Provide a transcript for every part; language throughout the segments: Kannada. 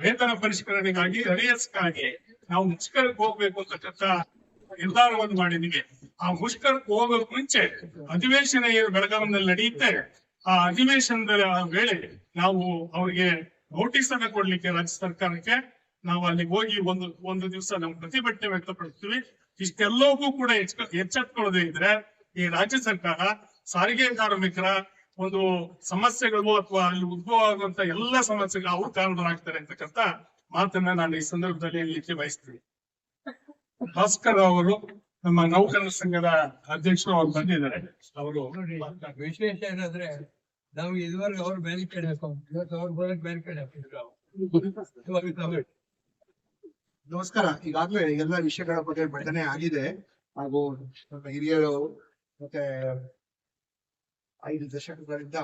ವೇತನ ಪರಿಷ್ಕರಣೆಗಾಗಿ ಅರಿಯಸ್ಗಾಗಿ ನಾವು ಮುಷ್ಕರಕ್ಕೆ ಹೋಗ್ಬೇಕು ಅಂತಕ್ಕಂಥ ನಿರ್ಧಾರವನ್ನು ನಿಮಗೆ ಆ ಮುಷ್ಕರಕ್ಕೆ ಹೋಗೋಕ್ ಮುಂಚೆ ಅಧಿವೇಶನ ಬೆಳಗಾವಿನಲ್ಲಿ ನಡೆಯುತ್ತೆ, ಆ ಅಧಿವೇಶನದ ವೇಳೆ ನಾವು ಅವರಿಗೆ ನೋಟಿಸ್ ಅನ್ನ ಕೊಡ್ಲಿಕ್ಕೆ ರಾಜ್ಯ ಸರ್ಕಾರಕ್ಕೆ ನಾವು ಅಲ್ಲಿಗೆ ಹೋಗಿ ಒಂದು ಒಂದು ದಿವಸ ನಾವು ಪ್ರತಿಭಟನೆ ವ್ಯಕ್ತಪಡಿಸ್ತೀವಿ. ಇಷ್ಟೆಲ್ಲವೂ ಕೂಡ ಎಚ್ಚ- ಎಚ್ಚೆತ್ಕೊಳ್ಳದೆ ಇದ್ರೆ ಈ ರಾಜ್ಯ ಸರ್ಕಾರ ಸಾರಿಗೆ ಕಾರ್ಮಿಕರ ಒಂದು ಸಮಸ್ಯೆಗಳು ಅಥವಾ ಅಲ್ಲಿ ಉದ್ಭವ ಆಗುವಂತ ಎಲ್ಲ ಸಮಸ್ಯೆಗಳು ಅವ್ರು ಕಾರಣರಾಗ್ತಾರೆ ಅಂತಕ್ಕಂತ ಮಾತನ್ನ ನಾನು ಈ ಸಂದರ್ಭದಲ್ಲಿ ಹೇಳಲಿಕ್ಕೆ ಬಯಸ್ತೀನಿ ಭಾಸ್ಕರ್ ಅವರು ನಮ್ಮ ನೌಕರರ ಸಂಘದ ಅಧ್ಯಕ್ಷರು ಅವ್ರು ಬಂದಿದ್ದಾರೆ ಅವರು ವಿಶೇಷ ಏನಂದ್ರೆ ನಾವು ಇದುವರೆಗೆ ಅವ್ರು ಬೇರೆ ಕಡೆ ಇವತ್ತು ಅವ್ರು ಬರೋಕ್ ಕಡೆ ಹಾಕಿದ್ರು. ಇವಾಗ ತಮಿಳ್. ನಮಸ್ಕಾರ ಈಗಾಗ್ಲೇ ಎಲ್ಲ ವಿಷಯಗಳ ಬಗ್ಗೆ ಬಂಧನೆ ಆಗಿದೆ ಹಾಗೂ ನಮ್ಮ ಹಿರಿಯರು ಮತ್ತೆ ಐದು ದಶಕಗಳಿಂದ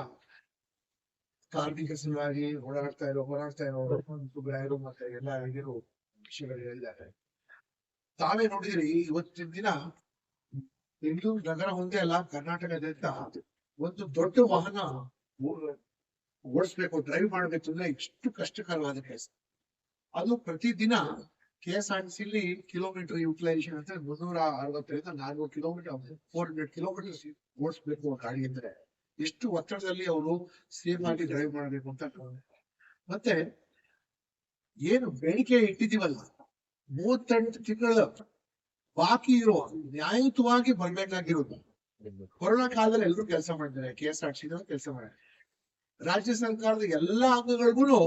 ಕಾರ್ಮಿಕ ಸಲುವಾಗಿ ಓಡಾಡ್ತಾ ಇರೋ ಹೋರಾಡ್ತಾ ಇರೋ ಮತ್ತೆ ಎಲ್ಲ ಹಿರಿಯರು ವಿಷಯಗಳು ಹೇಳಿದ್ದಾರೆ. ತಾವೇ ನೋಡಿದ್ರಿ, ಇವತ್ತಿನ ದಿನ ಬೆಂಗಳೂರು ನಗರ ಒಂದೇ ಅಲ್ಲ, ಕರ್ನಾಟಕದಿಂದ ಒಂದು ದೊಡ್ಡ ವಾಹನ ಓಡಿಸ್ಬೇಕು ಡ್ರೈವ್ ಮಾಡ್ಬೇಕು ಅಂದ್ರೆ ಎಷ್ಟು ಕಷ್ಟಕರವಾದ ಕೆಲಸ. ಅದು ಪ್ರತಿದಿನ K S R T kilometer utilization ಅಂದ್ರೆ ಮುನ್ನೂರ ಅರವತ್ತರಿಂದ ನಾನ್ನೂರು ಕಿಲೋಮೀಟರ್ ಫೋರ್ ಹಂಡ್ರೆಡ್ ಕಿಲೋಮೀಟರ್ ಓಡಿಸ್ಬೇಕು ಗಾಡಿ ಅಂದ್ರೆ. ಎಷ್ಟು ಒತ್ತಡದಲ್ಲಿ ಅವರು ಸೇಫ್ ಮಾಡಿ ಡ್ರೈವ್ ಮಾಡಬೇಕು ಅಂತ ಮತ್ತೆ ಏನು ಬೇಡಿಕೆ ಇಟ್ಟಿದೀವಲ್ಲ ಮೂವತ್ತೆಂಟು ತಿಂಗಳ ಬಾಕಿ ಇರೋ ನ್ಯಾಯಯುತವಾಗಿ ಬರ್ಬೇಕಾಗಿರೋದು. ಕೊರೋನಾ ಕಾಲದಲ್ಲಿ ಎಲ್ಲರೂ ಕೆಲಸ ಮಾಡಿದ್ದಾರೆ, ಕೆ ಎಸ್ ಆರ್ ಟಿ ಕೆಲಸ ಮಾಡಿದ್ದಾರೆ. ರಾಜ್ಯ ಸರ್ಕಾರದ ಎಲ್ಲಾ ಅಂಗಗಳಿಗೂ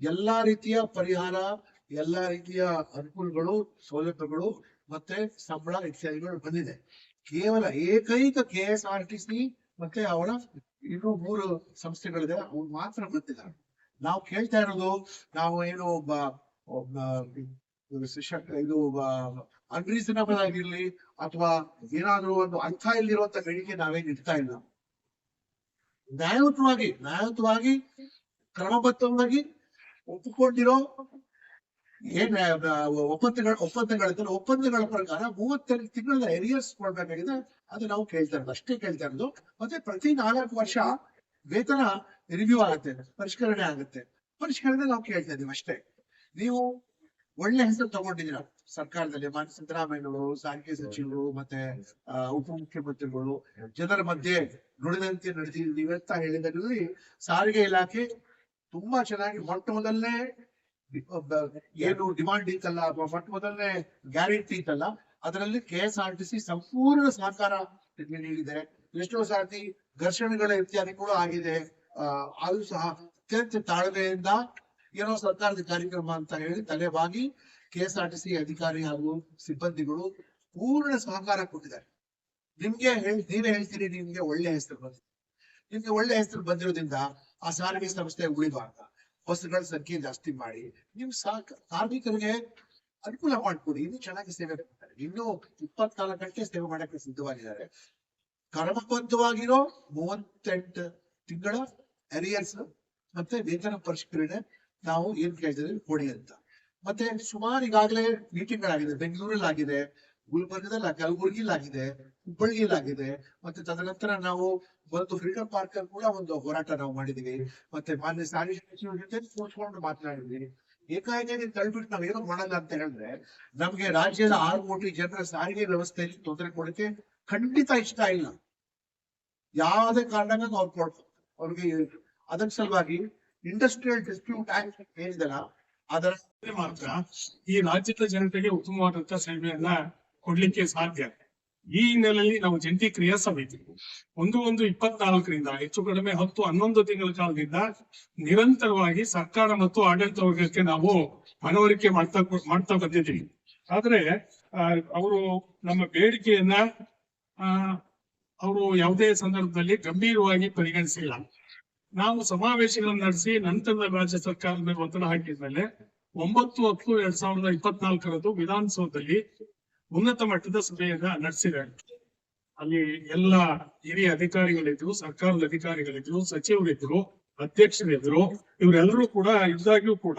ಎಲ್ಲಾ ರೀತಿಯ ಪರಿಹಾರ, ಎಲ್ಲಾ ರೀತಿಯ ಅನುಕೂಲಗಳು, ಸೌಲಭ್ಯಗಳು ಮತ್ತೆ ಸಂಬಳ ಇತ್ಯಾದಿಗಳು ಬಂದಿದೆ. ಕೇವಲ ಏಕೈಕ K S R T C ಮತ್ತೆ ಅವರ ಇನ್ನೂ ಮೂರು ಸಂಸ್ಥೆಗಳಿದೆ, ಅವ್ರು ಮಾತ್ರ ಬಂದಿಲ್ಲ ನಾವು ಕೇಳ್ತಾ ಇರೋದು, ನಾವು ಏನು ಒಬ್ಬ ಇದು ಅನ್ರೀಸನಬಲ್ ಆಗಿರ್ಲಿ ಅಥವಾ ಏನಾದ್ರೂ ಒಂದು ಅರ್ಥ ಇಲ್ಲಿರುವಂತ ಬೇಡಿಕೆ ನಾವೇನ್ ಇಡ್ತಾ ಇಲ್ಲ. ನ್ಯಾಯಯುತವಾಗಿ ನ್ಯಾಯಯುತವಾಗಿ ಕ್ರಮಬದ್ಧವಾಗಿ ಒಪ್ಪಿಕೊಂಡಿರೋ ಏನ್ ಒಪ್ಪಂದಗಳ ಒಪ್ಪಂದಗಳ ಒಪ್ಪಂದಗಳ ಪ್ರಕಾರ ಮೂವತ್ತೆರಡು ತಿಂಗಳ ಎರಿಯರ್ಸ್ ಕೊಡ್ಬೇಕಾಗಿದೆ. ಅದು ನಾವು ಕೇಳ್ತಾ ಇರೋದು, ಅಷ್ಟೇ ಕೇಳ್ತಾ ಇರೋದು. ಮತ್ತೆ ಪ್ರತಿ ನಾಲ್ಕು ವರ್ಷ ವೇತನ ರಿವ್ಯೂ ಆಗುತ್ತೆ, ಪರಿಷ್ಕರಣೆ ಆಗುತ್ತೆ. ಪರಿಷ್ಕರಣೆ ನಾವು ಕೇಳ್ತಾ ಇದೀವಿ ಅಷ್ಟೇ. ನೀವು ಒಳ್ಳೆ ಹೆಸರು ತಗೊಂಡಿದ್ದೀರಾ? ಸರ್ಕಾರದಲ್ಲಿ, ಮಾನ್ಯ ಸಿದ್ದರಾಮಯ್ಯನವರು, ಸಾರಿಗೆ ಸಚಿವರು, ಮತ್ತೆ ಉಪಮುಖ್ಯಮಂತ್ರಿಗಳು, ಜನರ ಮಧ್ಯೆ ನುಡಿದಂತೆ ನಡೆದಿದ್ದೀವಿ ಅಂತ ಹೇಳಿದಲ್ಲಿ ಸಾರಿಗೆ ಇಲಾಖೆ ತುಂಬಾ ಚೆನ್ನಾಗಿ ಮೊಟ್ಟ ಮೊದಲನೇ ಏನು ಡಿಮಾಂಡ್ ಇತ್ತಲ್ಲ ಅಥವಾ ಮೊಟ್ಟ ಮೊದಲನೇ ಗ್ಯಾರಂಟಿ ಇತ್ತಲ್ಲ, ಅದರಲ್ಲಿ K S R T C ಸಂಪೂರ್ಣ ಸಹಕಾರ ನೀಡಿದೆ ಎಷ್ಟೋ ಸಾರ್ತಿ ಘರ್ಷಣೆಗಳ ಇತ್ಯಾದಿ ಕೂಡ ಆಗಿದೆ. ಅದು ಸಹ ಅತ್ಯಂತ ತಾಳ್ಮೆಯಿಂದ ಏನೋ ಸರ್ಕಾರದ ಕಾರ್ಯಕ್ರಮ ಅಂತ ಹೇಳಿ ತಲೆಬಾಗಿ K S R T C ಅಧಿಕಾರಿ ಹಾಗೂ ಸಿಬ್ಬಂದಿಗಳು ಪೂರ್ಣ ಸಹಕಾರ ಕೊಟ್ಟಿದ್ದಾರೆ. ನಿಮ್ಗೆ ಹೇಳಿ, ನೀವೇ ಹೇಳ್ತೀರಿ, ನಿಮ್ಗೆ ಒಳ್ಳೆ ಹೆಸರು ಬಂದಿದೆ. ನಿಮ್ಗೆ ಒಳ್ಳೆ ಹೆಸರು ಬಂದಿರೋದ್ರಿಂದ ಆ ಸಾರಿಗೆ ಸಂಸ್ಥೆ ಉಳಿಬಾರ್ದ. ಬಸ್ಗಳ ಸಂಖ್ಯೆ ಜಾಸ್ತಿ ಮಾಡಿ, ನೀವು ಸಾಕ, ಕಾರ್ಮಿಕರಿಗೆ ಅನುಕೂಲ ಮಾಡ್ಕೊಡಿ. ಇನ್ನು ಚೆನ್ನಾಗಿ ಸೇವೆ ಮಾಡ್ತಾರೆ. ಇನ್ನು ಇಪ್ಪತ್ನಾಲ್ಕು ಗಂಟೆ ಸೇವೆ ಮಾಡಕ್ಕೆ ಸಿದ್ಧವಾಗಿದ್ದಾರೆ. ಕ್ರಮಬದ್ಧವಾಗಿರೋ ಮೂವತ್ತೆಂಟು ತಿಂಗಳ ಅರಿಯರ್ಸ್ ಮತ್ತೆ ವೇತನ ಪರಿಷ್ಕರಣೆ ನಾವು ಏನ್ ಕೇಳ್ತಿದ್ವಿ ಕೊಡಿ ಅಂತ. ಮತ್ತೆ ಸುಮಾರು ಈಗಾಗಲೇ ಮೀಟಿಂಗ್ಗಳಾಗಿದೆ ಬೆಂಗಳೂರಲ್ಲಿ ಆಗಿದೆ ಗುಲ್ಬರ್ಗದಲ್ಲಿ ಕಲಬುರ್ಗಿಲಾಗಿದೆ ಆಗಿದೆ ಮತ್ತೆ ತದನಂತರ ನಾವು ಒಂದು ಫ್ರೀಡಮ್ ಪಾರ್ಕ್ ಅಲ್ಲಿ ಕೂಡ ಒಂದು ಹೋರಾಟ ನಾವು ಮಾಡಿದೀವಿ. ಮತ್ತೆ ಮಾನ್ಯ ಸಾರಿಗೆ ಸಚಿವರ ಜೊತೆ ಕೂತ್ಕೊಂಡು ಮಾತನಾಡಿದ್ವಿ. ಏಕಾಏಕಿ ತಳ್ಬಿಟ್ಟು ನಾವ್ ಏನೋ ಮಾಡಲ್ಲ ಅಂತ ಹೇಳಿದ್ರೆ ನಮ್ಗೆ ರಾಜ್ಯದ ಆರು ಕೋಟಿ ಜನರ ಸಾರಿಗೆ ವ್ಯವಸ್ಥೆಯಲ್ಲಿ ತೊಂದರೆ ಕೊಡಕ್ಕೆ ಖಂಡಿತ ಇಷ್ಟ ಇಲ್ಲ. ಯಾವುದೇ ಕಾರಣಕ್ಕೆ ಅವ್ರು ಕೊಡ್, ಅವ್ರಿಗೆ ಅದರ ಸಲುವಾಗಿ ಇಂಡಸ್ಟ್ರಿಯಲ್ ಡಿಸ್ಪ್ಯೂಟ್ ಆಕ್ಟ್ ಏನಿದೆಲ್ಲ ಅದರ ಮಾತ್ರ ಈ ರಾಜ್ಯದ ಜನತೆಗೆ ಉತ್ತಮವಾದಂತ ಸೇವೆಯನ್ನ ಕೊಡ್ಲಿಕ್ಕೆ ಸಾಧ್ಯ. ಈ ಹಿನ್ನೆಲೆಯಲ್ಲಿ ನಾವು ಜಂಟಿ ಕ್ರಿಯಾ ಸಮಿತಿ ಒಂದು ಒಂದು ಇಪ್ಪತ್ನಾಲ್ಕರಿಂದ, ಹೆಚ್ಚು ಕಡಿಮೆ ಹತ್ತು ಹನ್ನೊಂದು ತಿಂಗಳ ಕಾಲದಿಂದ ನಿರಂತರವಾಗಿ ಸರ್ಕಾರ ಮತ್ತು ಆಡಳಿತ ವರ್ಗಕ್ಕೆ ನಾವು ಮನವರಿಕೆ ಮಾಡ್ತಾ ಮಾಡ್ತಾ ಬಂದಿದ್ದೀವಿ. ಆದ್ರೆ ಅವರು ನಮ್ಮ ಬೇಡಿಕೆಯನ್ನ ಅವರು ಯಾವುದೇ ಸಂದರ್ಭದಲ್ಲಿ ಗಂಭೀರವಾಗಿ ಪರಿಗಣಿಸಿಲ್ಲ. ನಾವು ಸಮಾವೇಶಗಳನ್ನು ನಡೆಸಿ ನಂತರದ ರಾಜ್ಯ ಸರ್ಕಾರದ ಮೇಲೆ ಒತ್ತಡ ಹಾಕಿದ್ಮೇಲೆ, ಒಂಬತ್ತು ಹತ್ತು ಎರಡ್ ಸಾವಿರದ ಇಪ್ಪತ್ನಾಲ್ಕರದ್ದು ವಿಧಾನಸೌಧದಲ್ಲಿ ಉನ್ನತ ಮಟ್ಟದ ಸಭೆಯನ್ನ ನಡೆಸಿದೆ. ಅಲ್ಲಿ ಎಲ್ಲ ಹಿರಿಯ ಅಧಿಕಾರಿಗಳಿದ್ರು, ಸರ್ಕಾರದ ಅಧಿಕಾರಿಗಳಿದ್ರು, ಸಚಿವರಿದ್ರು, ಅಧ್ಯಕ್ಷರಿದ್ರು, ಇವರೆಲ್ಲರೂ ಕೂಡ ಇದ್ದಾಗ್ಯೂ ಕೂಡ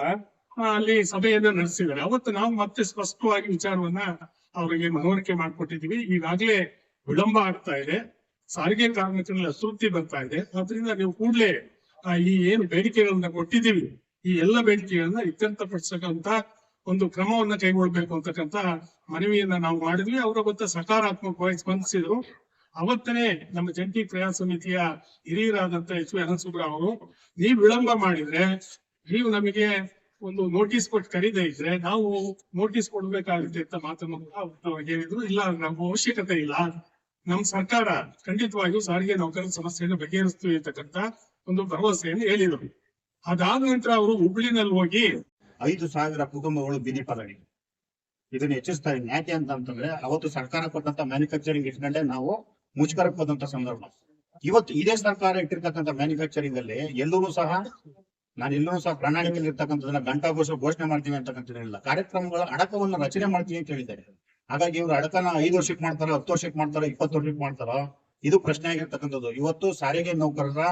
ಅಲ್ಲಿ ಸಭೆಯನ್ನ ನಡೆಸಿದ್ದಾರೆ. ಅವತ್ತು ನಾವು ಮತ್ತೆ ಸ್ಪಷ್ಟವಾಗಿ ವಿಚಾರವನ್ನ ಅವರಿಗೆ ಮನವರಿಕೆ ಮಾಡ್ಕೊಟ್ಟಿದೀವಿ ಈಗಾಗಲೇ ವಿಳಂಬ ಆಗ್ತಾ ಇದೆ. ಸಾರಿಗೆ ಕಾರ್ಮಿಕರಲ್ಲಿ ಅತೃಪ್ತಿ ಬರ್ತಾ ಇದೆ. ಅದರಿಂದ ನೀವು ಕೂಡಲೇ ಈ ಏನು ಬೇಡಿಕೆಗಳನ್ನ ಕೊಟ್ಟಿದ್ದೀವಿ. ಈ ಎಲ್ಲ ಬೇಡಿಕೆಗಳನ್ನ ಇತ್ಯರ್ಥಪಡಿಸತಕ್ಕಂತ ಒಂದು ಕ್ರಮವನ್ನ ಕೈಗೊಳ್ಬೇಕು ಅಂತಕ್ಕಂತ ಮನವಿಯನ್ನ ನಾವು ಮಾಡಿದ್ವಿ. ಅವರು ಅವತ್ತ ಸಕಾರಾತ್ಮಕವಾಗಿ ಸ್ಪಂದಿಸಿದ್ರು. ಅವತ್ತನೇ ನಮ್ಮ ಜಂಟಿ ಪ್ರಯಾಣ ಸಮಿತಿಯ ಹಿರಿಯರಾದಂತ ಎಚ್ ವಿ ಅನಂತಸುಬ್ರಾ ಅವರು, ನೀವು ವಿಳಂಬ ಮಾಡಿದ್ರೆ, ನೀವು ನಮಗೆ ಒಂದು ನೋಟಿಸ್ ಕೊಟ್ಟು ಕರೀದೇ ಇದ್ರೆ, ನಾವು ನೋಟಿಸ್ ಕೊಡ್ಬೇಕಾಗುತ್ತೆ ಅಂತ ಮಾತನ್ನು ಕೂಡ ಹೇಳಿದ್ರು. ಇಲ್ಲ ನಮ್ಮ ಅವಶ್ಯಕತೆ ಇಲ್ಲ. ನಮ್ಮ ಸರ್ಕಾರ ಖಂಡಿತವಾಗಿಯೂ ಸಾರಿಗೆ ನೌಕರರ ಸಮಸ್ಯೆಯನ್ನು ಬಗೆಹರಿಸ್ತೀವಿ ಅಂತಕ್ಕಂತ ಒಂದು ಭರವಸೆಯನ್ನು ಹೇಳಿದರು. ಅದಾದ ನಂತರ ಅವರು ಹುಬ್ಳಿನಲ್ಲಿ ಹೋಗಿ ಐದು ಸಾವಿರ ಕುಟುಂಬಗಳು ಬೀದಿ ಪಾಲಾಗಿವೆ ಇದನ್ನ ಹೆಚ್ಚಿಸ್ತಾ ಯಾಕೆ ಅಂತ ಅಂತಂದ್ರೆ ಅವತ್ತು ಸರ್ಕಾರ ಕೊಟ್ಟಂತ ಮ್ಯಾನುಫ್ಯಾಕ್ಚರಿಂಗ್ ಇಟ್ಕೊಂಡೆ ನಾವು ಮುಜುಗರಕ್ಕೆ ಹೋದಂತ ಸಂದರ್ಭ. ಇವತ್ತು ಇದೇ ಸರ್ಕಾರ ಇಟ್ಟಿರ್ತಕ್ಕಂಥ ಮ್ಯಾನುಫ್ಯಾಕ್ಚರಿಂಗ್ ಅಲ್ಲಿ ಎಲ್ಲರೂ ಸಹ, ನಾನು ಎಲ್ಲರೂ ಸಹ ಪ್ರಣಾಳಿಕೆಯಲ್ಲಿ ಇರ್ತಕ್ಕಂಥದನ್ನ ಗಂಟಾಘೋಷ ಘೋಷಣೆ ಮಾಡ್ತೀವಿ ಅಂತಕ್ಕಂಥದ್ದಿಲ್ಲ ಕಾರ್ಯಕ್ರಮಗಳ ಅಡಕವನ್ನು ರಚನೆ ಮಾಡ್ತೀವಿ ಅಂತ ಹೇಳಿದ್ದಾರೆ. ಹಾಗಾಗಿ ಇವರು ಅಡಕನ ಐದು ವರ್ಷಕ್ಕೆ ಮಾಡ್ತಾರ, ಹತ್ತು ವರ್ಷಕ್ಕೆ ಮಾಡ್ತಾರ, ಇಪ್ಪತ್ತು ವರ್ಷಕ್ಕೆ ಮಾಡ್ತಾರ, ಇದು ಪ್ರಶ್ನೆ ಆಗಿರ್ತಕ್ಕಂಥದ್ದು ಇವತ್ತು ಸಾರಿಗೆ ನೌಕರರ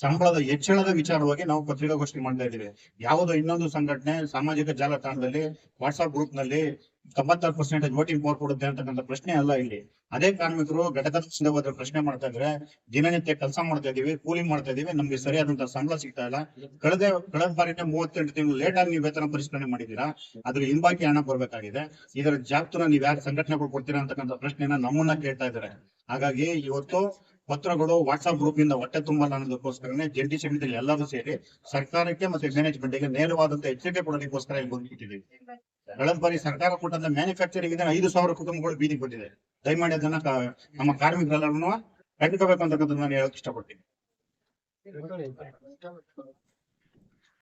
ಸಂಬಳದ ಹೆಚ್ಚಳದ ವಿಚಾರವಾಗಿ ನಾವು ಪತ್ರಿಕಾಗೋಷ್ಠಿ ಮಾಡ್ತಾ ಇದ್ದೇವೆ. ಯಾವುದೋ ಇನ್ನೊಂದು ಸಂಘಟನೆ ಸಾಮಾಜಿಕ ಜಾಲತಾಣದಲ್ಲಿ ವಾಟ್ಸ್ಆಪ್ ಗ್ರೂಪ್ನಲ್ಲಿ ತೊಂಬತ್ತಾರು ಪರ್ಸೆಂಟೇಜ್ ವೋಟಿಂಗ್ ಪವರ್ ಕೊಡುತ್ತೆ ಅಂತಕ್ಕಂಥ ಪ್ರಶ್ನೆ ಅಲ್ಲ ಇಲ್ಲಿ. ಅದೇ ಕಾರ್ಮಿಕರು ಘಟಕದಿಂದ ಹೋದ್ರೆ ಪ್ರಶ್ನೆ ಮಾಡ್ತಾ ಇದ್ರೆ, ದಿನನಿತ್ಯ ಕೆಲಸ ಮಾಡ್ತಾ ಇದೀವಿ ಕೂಲಿ ಮಾಡ್ತಾ ಇದೀವಿ ನಮ್ಗೆ ಸರಿಯಾದಂತಹ ಸಂಬಳ ಸಿಗ್ತಾ ಇಲ್ಲ. ಕಳೆದ ಕಳೆದ ಬಾರಿನೇ ಮೂವತ್ತೆಂಟು ತಿಂಗಳು ಲೇಟ್ ಆಗಿ ನೀವು ವೇತನ ಪರಿಷ್ಕರಣೆ ಮಾಡಿದೀರಾ ಅದ್ರ ಹಿಂಬಾಕಿ ಹಣ ಬರ್ಬೇಕಾಗಿದೆ. ಇದರ ಜಾಬ್ತನ ನೀವ್ ಯಾರು ಸಂಘಟನೆಗಳು ಕೊಡ್ತೀರಾ ಅಂತಕ್ಕಂಥ ಪ್ರಶ್ನೆನ ನಮ್ಮನ್ನ ಕೇಳ್ತಾ ಇದ್ದಾರೆ. ಹಾಗಾಗಿ ಇವತ್ತು ಪತ್ರಗಳು ವಾಟ್ಸ್ಆಪ್ ಗ್ರೂಪ್ ಇಂದ ಹೊಟ್ಟೆ ತುಂಬಲ್ಲ ಅನ್ನೋದಕ್ಕೋಸ್ಕರನೇ ಜಂಟಿ ಸಮಿತಿಯಲ್ಲಿ ಎಲ್ಲರೂ ಸೇರಿ ಸರ್ಕಾರಕ್ಕೆ ಮತ್ತೆ ಮ್ಯಾನೇಜ್ಮೆಂಟ್ಗೆ ನೇರವಾದಂತ ಎಚ್ಚರಿಕೆ ಕೊಡೋದಕ್ಕೋಸ್ಕರ ಇಲ್ಲಿ ಬಂದ್ಬಿಟ್ಟಿದ್ದೀವಿ. ಕಳೆದ ಸರ್ಕಾರ ಕೊಟ್ಟಂತ ಮ್ಯಾನುಫ್ಯಾಕ್ಚರಿಂಗ್ ಇಂದ ಐದು ಸಾವಿರ ಕುಟುಂಬಗಳು ಬೀದಿಗೆ ಬಂದಿದೆ. ದಯಮಾಡಿ ಅದನ್ನ ನಮ್ಮ ಕಾರ್ಮಿಕರೆಲ್ಲರೂ ಕಂಡುಕೋಬೇಕು ಅಂತಕ್ಕಂಥದ್ದು ನಾನು ಹೇಳಕ್ ಇಷ್ಟಪಡ್ತೀನಿ.